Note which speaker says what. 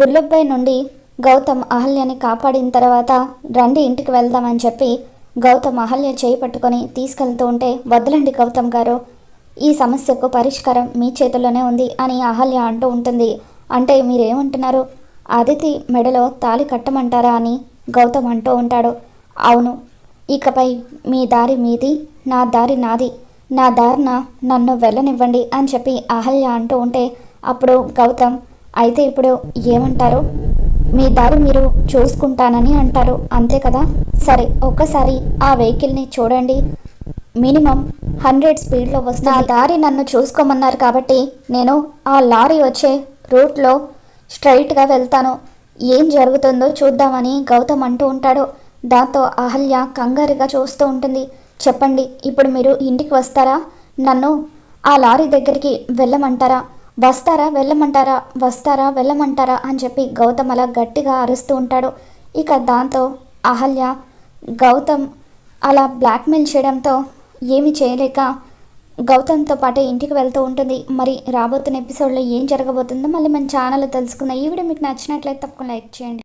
Speaker 1: గుల్లబ్బాయి నుండి గౌతమ్ అహల్యని కాపాడిన తర్వాత రండి ఇంటికి వెళ్దామని చెప్పి గౌతమ్ అహల్య చేయి పట్టుకొని తీసుకెళ్తూ ఉంటే వదలండి గౌతమ్ గారు. ఈ సమస్యకు పరిష్కారం మీ చేతుల్లోనే ఉంది అని అహల్య అంటూ ఉంటుంది. అంటే మీరేమంటున్నారు? అదితి మెడలో తాళి కట్టమంటారా? అని గౌతమ్ అంటూ ఉంటాడు. అవును. ఇకపై మీ దారి మీది నా దారి నాది. నా దారిన నన్ను వెళ్ళనివ్వండి అని చెప్పి అహల్య అంటూ ఉంటే అప్పుడు గౌతమ్ అయితే ఇప్పుడు ఏమంటారు? మీ దారి మీరు చూసుకుంటానని అంటారు. అంతే కదా? సరే ఒక్కసారి ఆ వెహికల్ని చూడండి. మినిమం హండ్రెడ్ స్పీడ్లో వస్తుంది ఆ దారి నన్ను చూసుకోమన్నారు కాబట్టి నేను ఆ లారీ వచ్చే రూట్లో స్ట్రైట్గా వెళ్తాను. ఏం జరుగుతుందో చూద్దామని గౌతమ్ అంటూ ఉంటాడు. దాంతో అహల్య కంగారుగా చూస్తూ ఉంటుంది. చెప్పండి ఇప్పుడు మీరు ఇంటికి వస్తారా? నన్ను ఆ లారీ దగ్గరికి వెళ్ళమంటారా? వస్తారా వెళ్ళమంటారా వస్తారా వెళ్ళమంటారా అని చెప్పి గౌతమ్ అలా గట్టిగా అరుస్తూ ఉంటాడు. ఇక దాంతో అహల్య గౌతమ్ అలా బ్లాక్మెయిల్ చేయడంతో ఏమి చేయలేక గౌతమ్తో పాటే ఇంటికి వెళ్తూ ఉంటుంది. మరి రాబోతున్న ఎపిసోడ్లో ఏం జరగబోతుందో మళ్ళీ మన ఛానల్లో తెలుసుకుందాం. ఈ వీడియో మీకు నచ్చినట్లయితే తప్పకుండా లైక్ చేయండి.